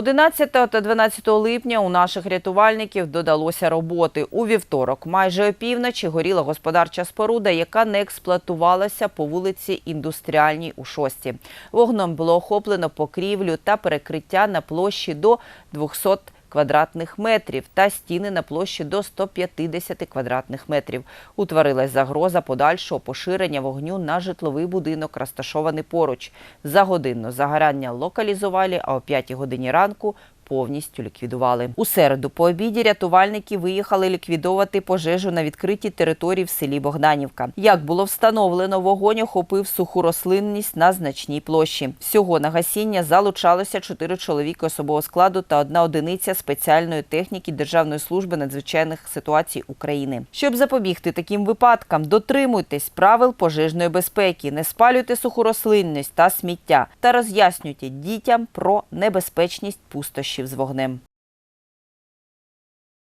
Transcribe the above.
11 та 12 липня у наших рятувальників додалося роботи. У вівторок майже опівночі горіла господарча споруда, яка не експлуатувалася по вулиці Індустріальній у Шості. Вогнем було охоплено покрівлю та перекриття на площі до 200 квадратних метрів та стіни на площі до 150 квадратних метрів. Утворилась загроза подальшого поширення вогню на житловий будинок, розташований поруч. За годину загорання локалізували, а о 5 годині ранку повністю ліквідували. У середу по обіді рятувальники виїхали ліквідовувати пожежу на відкритій території в селі Богданівка. Як було встановлено, вогонь охопив суху рослинність на значній площі. Всього на гасіння залучалося чотири чоловіки особового складу та одна одиниця спеціальної техніки Державної служби надзвичайних ситуацій України. Щоб запобігти таким випадкам, дотримуйтесь правил пожежної безпеки, не спалюйте суху рослинність та сміття та роз'яснюйте дітям про небезпечність пустощів з вогнем.